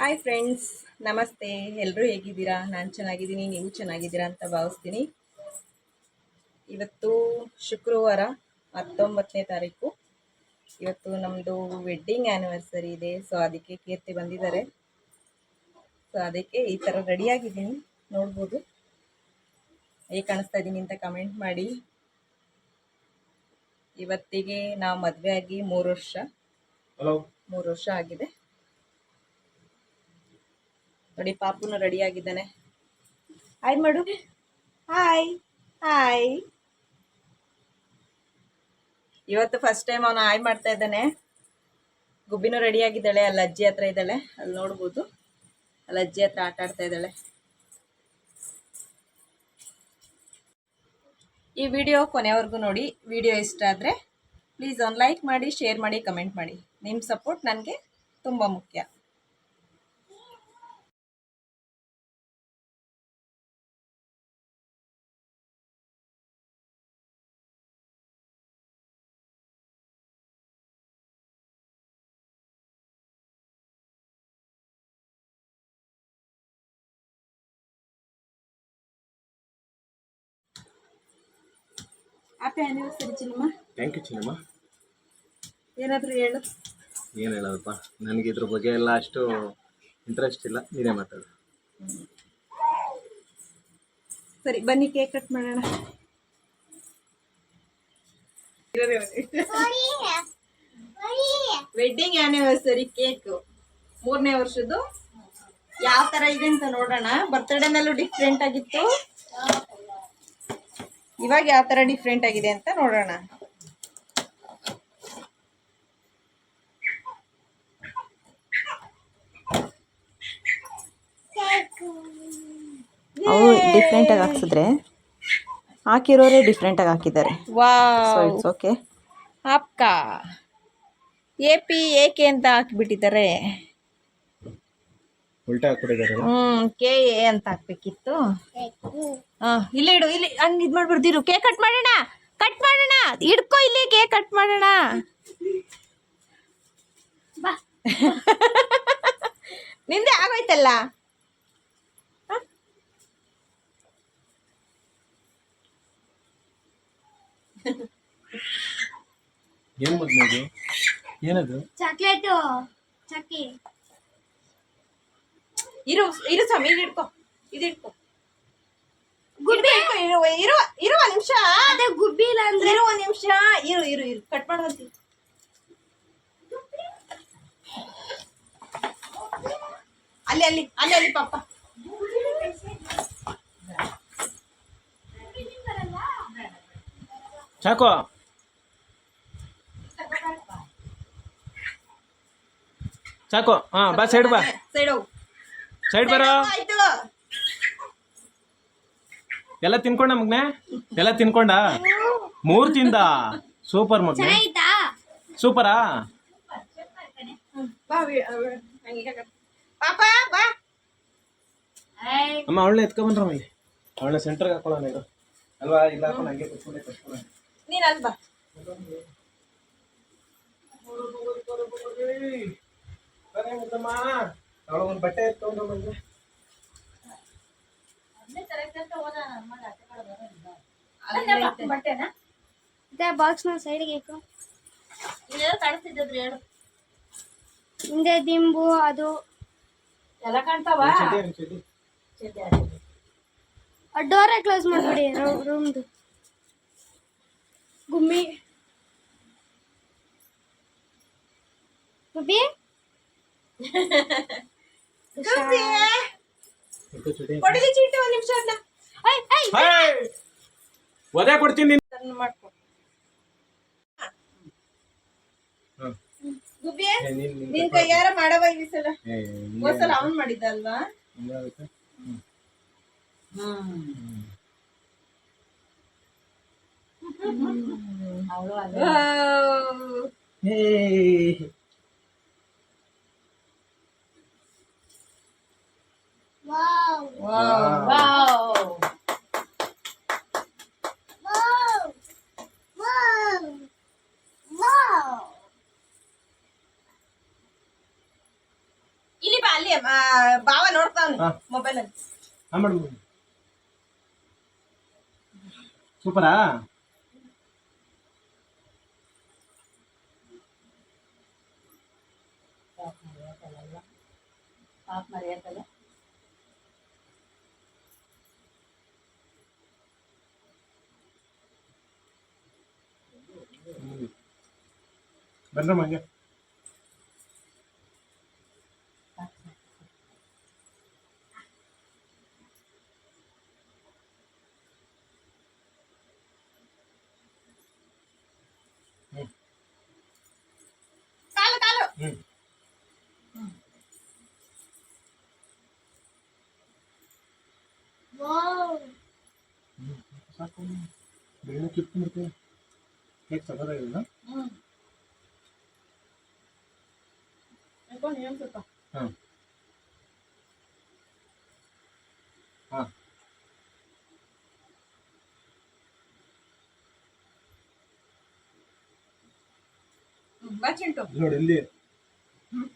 Hi friends ನಮಸ್ತೆ. ಎಲ್ಲರೂ ಹೇಗಿದ್ದೀರಾ? ನಾನು ಚೆನ್ನಾಗಿದ್ದೀನಿ ನೀವು ಚೆನ್ನಾಗಿದ್ದೀರಾ ಅಂತ ಭಾವಿಸ್ತೀನಿ. ಇವತ್ತು ಶುಕ್ರವಾರ ಹತ್ತೊಂಬತ್ತನೇ ತಾರೀಕು. ಇವತ್ತು ನಮ್ಮದು ವೆಡ್ಡಿಂಗ್ ಆ್ಯನಿವರ್ಸರಿ ಇದೆ. ಸೊ ಅದಕ್ಕೆ ಕೀರ್ತಿ ಬಂದಿದ್ದಾರೆ. ಸೊ ಅದಕ್ಕೆ ಈ ಥರ ರೆಡಿಯಾಗಿದ್ದೀನಿ ನೋಡ್ಬೋದು. ಹೇಗೆ ಕಾಣಿಸ್ತಾ ಇದ್ದೀನಿ ಅಂತ ಕಮೆಂಟ್ ಮಾಡಿ. ಇವತ್ತಿಗೆ ನಾವು ಮದುವೆ ಆಗಿ ಮೂರು ವರ್ಷ. ಮೂರು ವರ್ಷ ಆಗಿದೆ. ನೋಡಿ ಪಾಪುನು ರೆಡಿ ಆಗಿದ್ದಾನೆ ಹಾಯ್ ಮಾಡು. ಹಾಯ್ ಹಾಯ್ ಇವತ್ತು ಫಸ್ಟ್ ಟೈಮ್ ಅವನು ಹಾಯ್ ಮಾಡ್ತಾ ಇದ್ದಾನೆ. ಗುಬ್ಬಿನೂ ರೆಡಿ ಆಗಿದ್ದಾಳೆ ಅಲ್ಲಿ ಅಜ್ಜಿ ಹತ್ರ ಇದ್ದಾಳೆ. ಅಲ್ಲಿ ನೋಡ್ಬೋದು. ಅಲ್ಲಿ ಅಜ್ಜಿ ಹತ್ರ ಆಟ ಆಡ್ತಾ ಇದ್ದಾಳೆ. ಈ ವಿಡಿಯೋ ಕೊನೆವರೆಗೂ ನೋಡಿ. ವಿಡಿಯೋ ಇಷ್ಟ ಆದರೆ ಪ್ಲೀಸ್ ಒಂದು ಲೈಕ್ ಮಾಡಿ ಶೇರ್ ಮಾಡಿ ಕಮೆಂಟ್ ಮಾಡಿ. ನಿಮ್ಮ ಸಪೋರ್ಟ್ ನನಗೆ ತುಂಬ ಮುಖ್ಯ. Happy anniversary Chinnamma. Thank you ಚಿನ್ನಮ್ಮ. ಏನಾದರೂ ಹೇಳು. ಏನು ಹೇಳೋದಪ್ಪ? ನನಗೆ ಇದ್ರ ಬಗ್ಗೆ ಎಲ್ಲ ಅಷ್ಟು ಇಂಟ್ರೆಸ್ಟ್ ಇಲ್ಲ. ನೀನೇ ಮಾತಾಡು. ಸರಿ ಬನ್ನಿ ಕೇಕ್ ಕಟ್ ಮಾಡೋಣ. ವೆಡ್ಡಿಂಗ್ ಆ್ಯನಿವರ್ಸರಿ ಕೇಕ್ ಮೂರನೇ ವರ್ಷದ್ದು. ಯಾವ ತರ ಇದೆ ಅಂತ ನೋಡೋಣ. ಬರ್ತ್ಡೇನಲ್ಲೂ ಡಿಫ್ರೆಂಟ್ ಆಗಿತ್ತು. ಇವಾಗ ಯಾವ ತರ ಡಿಫ್ರೆಂಟ್ ಆಗಿದೆ ಅಂತ ನೋಡೋಣ. ಡಿಫ್ರೆಂಟ್ ಆಗಿ ಹಾಕ್ಸಿದ್ರೆ ಹಾಕಿರೋರೇ ಡಿಫ್ರೆಂಟಾಗಿ ಹಾಕಿದ್ದಾರೆ. ಸೊ ವಾವ್ ಇಟ್ಸ್ ಓಕೆ ಅಪ್ಕ ಎ ಪಿ ಏಕೆ ಅಂತ ಹಾಕ್ಬಿಟ್ಟಿದ್ದಾರೆ. ಉಲ್ಟಾ ಹಾಕ್ಬಿಟ್ಟಿದ್ದಾರೆ. ಹ್ಮ್ ಕೆ ಎ ಅಂತ ಹಾಕ್ಬೇಕಿತ್ತು. ಹಾ ಇಲ್ಲೇ ಇಡು ಇಲ್ಲಿ ಹಂಗ್ ಇದ್ ಮಾಡ್ಬಿಡ್ದಿರು ಕೇಕ್ ಕಟ್ ಮಾಡೋಣ ಕಟ್ ಮಾಡೋಣ. ಹಿಡ್ಕೊ ಇಲ್ಲಿ ಕೇಕ್ ಕಟ್ ಮಾಡೋಣ. ನಿಂದೆ ಆಗೋಯ್ತಲ್ಲ? ಏನ್ ಏನದು? ಚಾಕ್ಲೇಟು ಚಕ್ಕಿ. ಇರು ಇರು ಸ್ವಾಮಿ ಇದು ಇಟ್ಕೋ ಇದು ಇಟ್ಕೋ ಗುಬ್ಬಿ ಇರು ಇರು ಇರು ಒಂದ್ ನಿಮಿಷ. ಅದೇ ಗುಬ್ಬಿ ಇಲ್ಲ ಅಂದ್ರೆ? ಇರು ಒಂದ್ ನಿಮಿಷ. ಇರು ಇರು ಇರು. ಕಟ್ ಮಾಡುವಂತಿ ಅಲ್ಲಿ ಅಲ್ಲಿ ಅಲ್ಲಿ ಅಲ್ಲಿ ಪಾಪ. ಚಾಕೋ. ಚಾಕೋ ಹಾ ಬಾ ಸೈಡ್ ಬಾ. ಸೈಡ್ ಹೋಗು. ಸೈಡ್ ಬರೋ? ಎಲ್ಲ ತಿನ್ಕೊಂಡ ಮಗ್ನೆ? ಎಲ್ಲ ತಿನ್ಕೊಂಡ? ಮೂರ್ ತಿಂದ? ಸೂಪರ್ ಮಗ್ನೆ. ಸೂಪರ? ಅಮ್ಮ ಅವಳನ್ನ ಎತ್ಕೊಂಡ್ಬಂದ್ರ ಇಲ್ಲಿ ಅವಳನ್ನ ಸೆಂಟರ್ಗೆ ಹಾಕೊಳ್ಳೋಣ ಇದು ಅಲ್ವಾ? ಇಲ್ಲ ಹಾಕೊಂಡು ಹಂಗೆ ಕುತ್ಕೊಂಡೆ ಕಟ್ಕೊಳ್ಳೋಣ ನೀನ್ ಬಾ. ಒಂದು ಬಟ್ಟೆ ಎತ್ಕೊಂಡು ಬಂದ್ರೆ ಬಟ್ಟೆನಾ? ಇದೇ ಬಾಕ್ಸ್ನ ಸೈಡ್ಗೆ ಇಟ್ಟು ಇಲ್ಲೆಲ್ಲ ಕಾಣಿಸ್ತಿದ್ದದ್ರಿ ಹೇಳು. ಹಿಂದೆ ದಿಂಬು ಅದು. ಎಲ್ಲ ಕಾಣ್ತಾವ? ಡೋರೇ ಕ್ಲೋಸ್ ಮಾಡ್ಬಿಡಿ ರೂಮ್ದು ಗುಮ್ಮಿ. ಗುಬ್ಬಿ ಕೊಡಿಲಿ ಚೀಟಿ ಒಂದ್ ನಿಮಿಷ ಒದೆ ಕೊಡ್ತೀನಿ ಮಾಡ್ಕೊ. ನೀನ್- ಕೈಯಾರ ಮಾಡವ ಈ ಸಲ. ಹೋದ್ಸಲ ಅವನ್ ಮಾಡಿದ್ದ ಅಲ್ವಾ? ಹ್ಮ್. ಏಯ್. Wow, wow wow, wow, wow. ಇಲ್ಲಿ ಬಾ ಅಲ್ಲಿ ಆ, ಬಾವ ನೋಡ್ತಾವ್ನೆ ಹಾ. ಮೊಬೈಲ್ ಅಲ್ಲಿ ಹಾಂ ಮೇಡಮ್ ಸೂಪರಾ ಬನ್ರಮ್ಮ ಹಂಗೆ ಕಾಲು ಕಾಲು ಹ್ಞೂ ವಾವ್ ಸಾಕು ಬೇಗ ಕಿತ್ಕೊಂಡ್ಬಿಡ್ತೀನಿ ಕೇಕ್ ಸಕ್ಕತ್ತಾಗಿಲ್ಲ ಹ್ಮ್ ಅನ್ಕೊಂಡು ನೀನು ಸ್ವಲ್ಪ. ಹಾಂ. ಹಾಂ. ಹ್ಮ್, ಬಾ ಚಿಂಟು. ನೋಡಿ ಇಲ್ಲಿ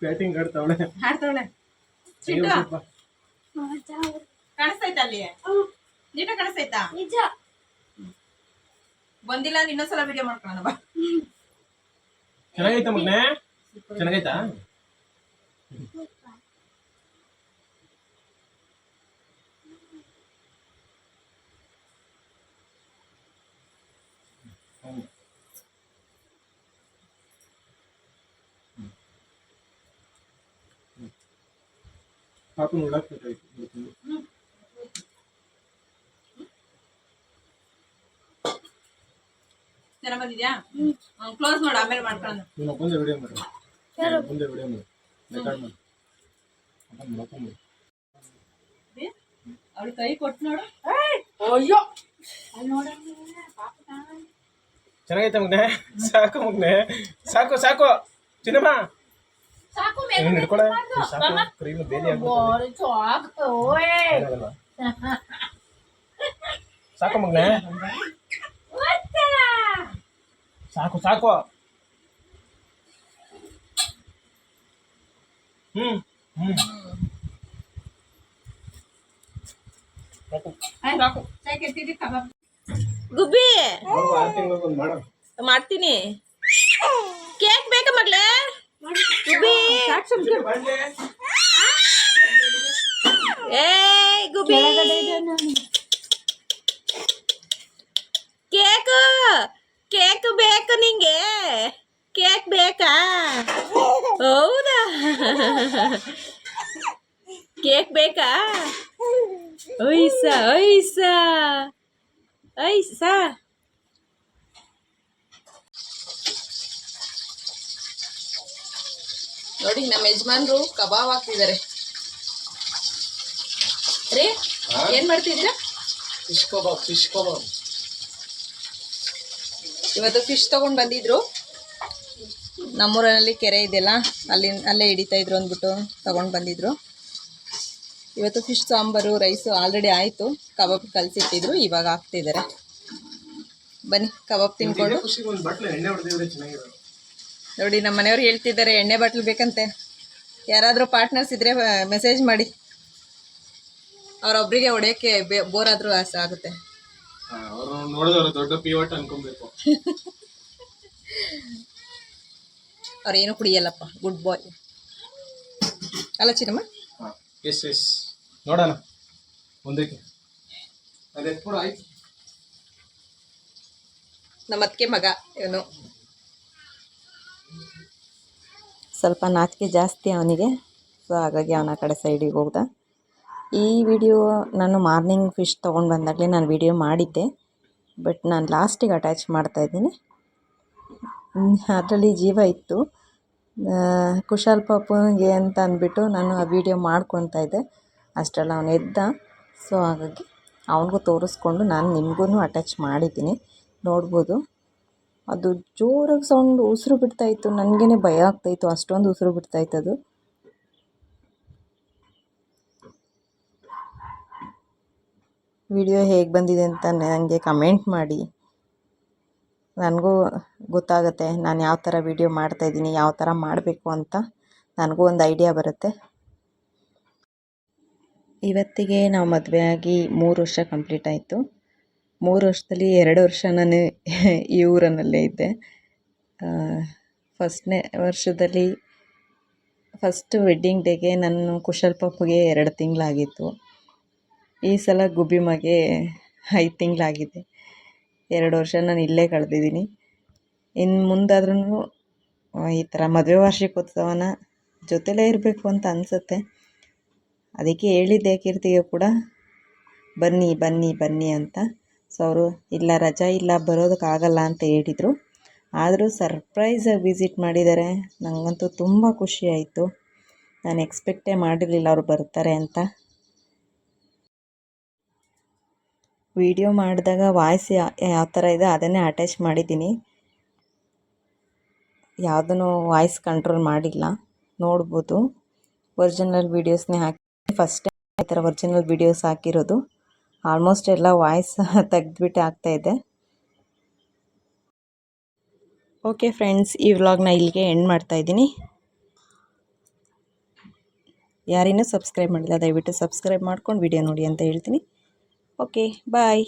ಬ್ಯಾಟಿಂಗ್ ಆಡ್ತಾವಳೆ. ಆಡ್ತಾವಳೆ. ಚಿಂಟು. ಮಜಾ ಕಾಣಿಸ್ತೈತಾ ಅಲ್ಲಿ? ನೀಟ ಕಾಣಿಸ್ತೈತಾ ನಿಜ. ಬಂದಿಲ್ಲ ಅಂದ್ರೆ ಇನ್ನೊಂದ್ಸಲ ವಿಡಿಯೋ ಮಾಡ್ಕೊಳ್ಳೋಣ ಬಾ. ಚೆನ್ನಾಗೈತಾ ಮಗ್ನೆ? ಚೆನ್ನಾಗೈತಾ? ಹ್ಮ್. ಪಾಪು ನೋಡಕ್ ಬೇಕಾಯ್ತು ಚೆನ್ನಾಗ್ ಬಂದಿದ್ಯಾ ಕ್ಲೋಸ್ ಮಾಡು ಆಮೇಲೆ ಮಾಡ್ಕೊಳ್ಳೋಣ ನೀನು ಮುಂದೆ ವಿಡಿಯೋ ಮಾಡಿ ಮುಂದೆ ವಿಡಿಯೋ ಮಾಡಿ ಅವಳು ಕೈ ಕೊಟ್ಟು ನೋಡು. ಅಯ್ಯೋ! ಚೆನ್ನಾಗೈತೆ ಮಗ್ನೆ. ಸಾಕು ಮಗ್ನೆ. ಸಾಕು ಸಾಕು. ಚಿನ್ನಮ್ಮ. ಸಾಕು ನೀನು ಹಿಡ್ಕೊಳ. ಸಾಕು. ಕ್ರೀಮ್ ಬೇಲಿ. ಸಾಕು ಮಗ್ನೆ. ಸಾಕು ಸಾಕು ಹ್ಮ್ ಹ್ಮ್ ಸಾಕು ಸಾಕು ಸಾಕು ಎತ್ತಿದ್ದಿ ಕಬಾಬ್ ಗುಬ್ಬಿ ನೋಡು, ಆರು ತಿಂಗ್ಳಿಗೆ ಒಂದ್ ಮಾಡು ಮಾಡ್ತೀನಿ ಕೇಕ್ ಬೇಕಾ ಮಗ್ಲೇ ಗುಬ್ಬಿ ಏಯ್ ಗುಬ್ಬಿ ಕೇಕ್ ಕೇಕ್ ಬೇಕು ನಿಂಗೆ ಕೇಕ್ ಬೇಕಾ ಹೌದಾ ಕೇಕ್ ಬೇಕಾ? ಐಸ ಐಸ ಐಸ. ನೋಡಿ ನಮ್ಮ ಯಜಮಾನ್ರು ಕಬಾಬ್ ಹಾಕ್ತಿದ್ದಾರೆ. ರೀ ಏನ್ ಮಾಡ್ತಿದ್ರ ಫಿಶ್ ಕಬಾಬ್ ಫಿಶ್ ಕಬಾಬ್. ಇವತ್ತು ಫಿಶ್ ತಗೊಂಡ್ ಬಂದಿದ್ರು. ನಮ್ಮೂರಲ್ಲಿ ಕೆರೆ ಇದೆಯಲ್ಲ ಅಲ್ಲಿ ಅಲ್ಲೇ ಹಿಡಿತಾ ಇದ್ರು ಅಂದ್ಬಿಟ್ಟು ತಗೊಂಡ್ ಬಂದಿದ್ರು. ಇವತ್ತು ಫಿಶ್ ಸಾಂಬಾರು ರೈಸು ಆಲ್ರೆಡಿ ಆಯಿತು. ಕಬಾಬ್ ಕಲಸಿಟ್ಟಿದ್ರು ಇವಾಗ ಹಾಕ್ತಿದ್ದಾರೆ ಬನ್ನಿ ಕಬಾಬ್ ತಿನ್ಕೊಂಡು. ನೋಡಿ ನಮ್ಮ ಮನೆಯವ್ರು ಹೇಳ್ತಿದ್ದಾರೆ ಎಣ್ಣೆ ಬಾಟ್ಲು ಬೇಕಂತೆ. ಯಾರಾದರೂ ಪಾರ್ಟ್ನರ್ಸ್ ಇದ್ರೆ ಮೆಸೇಜ್ ಮಾಡಿ. ಅವರೊಬ್ಬರಿಗೆ ಹೊಡೆಯೋಕ್ಕೆ ಬೋರ್ ಆದರೂ ಆಸೆ ಆಗುತ್ತೆ. ದೊಡ್ಡ ಅವ್ರೇನು ಕುಡಿಯಲ್ಲಪ್ಪ? ಗುಡ್ ಬಾಯ್ ಅಲ್ಲ ಚಿನ್ನಮ್ಮ ಎಸ್ ಎಸ್ ನೋಡೋಣ. ಮುಂದಕ್ಕೆ. ಅದೇ ಕೂಡ ಆಯ್ತು. ನಮ್ಮ ಅತ್ತಿಗೆ ಮಗ ಇವನು. ಸ್ವಲ್ಪ ನಾಚಿಕೆ ಜಾಸ್ತಿ ಅವನಿಗೆ. ಸೊ ಹಾಗಾಗಿ ಅವನ ಕಡೆ ಸೈಡಿಗೆ ಹೋಗ್ದ. ಈ ವಿಡಿಯೋ ನಾನು ಮಾರ್ನಿಂಗ್ ಫಿಶ್ ತೊಗೊಂಡು ಬಂದಾಗಲೇ ನಾನು ವಿಡಿಯೋ ಮಾಡಿದ್ದೆ. ಬಟ್ ನಾನು ಲಾಸ್ಟಿಗೆ ಅಟ್ಯಾಚ್ ಮಾಡ್ತಾಯಿದ್ದೀನಿ ಅದರಲ್ಲಿ ಜೀವ ಇತ್ತು. ಕುಶಾಲ್ ಪಾಪುಗೆ ಅಂತ ಅಂದ್ಬಿಟ್ಟು ನಾನು ಆ ವಿಡಿಯೋ ಮಾಡ್ಕೊತಾ ಇದ್ದೆ. ಅಷ್ಟರಲ್ಲಿ ಅವನು ಎದ್ದ. ಸೊ ಹಾಗಾಗಿ ಅವನಿಗೂ ತೋರಿಸ್ಕೊಂಡು ನಾನು ನಿಮಗೂ ಅಟ್ಯಾಚ್ ಮಾಡಿದ್ದೀನಿ. ನೋಡ್ಬೋದು. ಅದು ಜೋರಾಗಿ ಸೌಂಡ್ ಉಸಿರು ಬಿಡ್ತಾಯಿತ್ತು ನನಗೇ ಭಯ ಆಗ್ತಾಯಿತ್ತು ಅಷ್ಟೊಂದು ಉಸಿರು ಬಿಡ್ತಾಯಿತ್ತು ಅದು ವಿಡಿಯೋ ಹೇಗೆ ಬಂದಿದೆ ಅಂತ ನನಗೆ ಕಮೆಂಟ್ ಮಾಡಿ. ನನಗೂ ಗೊತ್ತಾಗುತ್ತೆ ನಾನು ಯಾವ ಥರ ವಿಡಿಯೋ ಮಾಡ್ತಾಯಿದ್ದೀನಿ ಯಾವ ಥರ ಮಾಡಬೇಕು ಅಂತ ನನಗೂ ಒಂದು ಐಡಿಯಾ ಬರುತ್ತೆ. ಇವತ್ತಿಗೆ ನಾವು ಮದುವೆ ಆಗಿ ಮೂರು ವರ್ಷ ಕಂಪ್ಲೀಟ್ ಆಯಿತು. ಮೂರು ವರ್ಷದಲ್ಲಿ ಎರಡು ವರ್ಷ ನಾನು ಈ ಊರನಲ್ಲೇ ಇದ್ದೆ. ಫಸ್ಟ್ನೇ ವರ್ಷದಲ್ಲಿ ಫಸ್ಟ್ ವೆಡ್ಡಿಂಗ್ ಡೇಗೆ ನನ್ನ ಕುಶಲ್ ಪಾಪುಗೆ ಎರಡು ತಿಂಗಳಾಗಿತ್ತು. ಈ ಸಲ ಗುಬ್ಬಿಮಗೆ ಐದು ತಿಂಗಳಾಗಿದೆ. ಎರಡು ವರ್ಷ ನಾನು ಇಲ್ಲೇ ಕಳೆದಿದ್ದೀನಿ. ಇನ್ನು ಮುಂದಾದ್ರೂ ಈ ಥರ ಮದುವೆ ವಾರ್ಷಿಕೋತ್ಸವನ ಜೊತೆಲೇ ಇರಬೇಕು ಅಂತ ಅನಿಸುತ್ತೆ. ಅದಕ್ಕೆ ಹೇಳಿದ್ದೆ ಕೀರ್ತಿಗೆ ಕೂಡ, ಬನ್ನಿ ಬನ್ನಿ ಬನ್ನಿ ಅಂತ. ಸೊ, ಅವರು, ಇಲ್ಲ, ರಜಾ ಇಲ್ಲ, ಬರೋದಕ್ಕಾಗಲ್ಲ ಅಂತ ಹೇಳಿದರು. ಆದರೂ ಸರ್ಪ್ರೈಸಾಗಿ ವಿಸಿಟ್ ಮಾಡಿದ್ದಾರೆ. ನನಗಂತೂ ತುಂಬ ಖುಷಿ ಆಯಿತು. ನಾನು ಎಕ್ಸ್ಪೆಕ್ಟೇ ಮಾಡಿರಲಿಲ್ಲ ಅವ್ರು ಬರ್ತಾರೆ ಅಂತ. ವಿಡಿಯೋ ಮಾಡಿದಾಗ ವಾಯ್ಸ್ ಯಾವ ಥರ ಇದೆ ಅದನ್ನೇ ಅಟ್ಯಾಚ್ ಮಾಡಿದ್ದೀನಿ. ಯಾವುದನ್ನು ವಾಯ್ಸ್ ಕಂಟ್ರೋಲ್ ಮಾಡಿಲ್ಲ. ನೋಡ್ಬೋದು. ಒರಿಜಿನಲ್ ವೀಡಿಯೋಸ್ನೇ ಹಾಕಿ ಫಸ್ಟ್ ಟೈಮ್ ಈ ಥರ ಒರಿಜಿನಲ್ ವೀಡಿಯೋಸ್ ಹಾಕಿರೋದು. ಆಲ್ಮೋಸ್ಟ್ ಎಲ್ಲ ವಾಯ್ಸ್ ತೆಗೆದ್ಬಿಟ್ಟು ಇದೆ. ಓಕೆ ಫ್ರೆಂಡ್ಸ್ ಈ ವ್ಲಾಗ್ನ ಇಲ್ಲಿಗೆ ಎಂಡ್ ಮಾಡ್ತಾಯಿದ್ದೀನಿ ಯಾರಿನ್ನೂ ಸಬ್ಸ್ಕ್ರೈಬ್ ಮಾಡಿಲ್ಲ, ದಯವಿಟ್ಟು ಸಬ್ಸ್ಕ್ರೈಬ್ ಮಾಡ್ಕೊಂಡು ವಿಡಿಯೋ ನೋಡಿ ಅಂತ ಹೇಳ್ತೀನಿ. Okay bye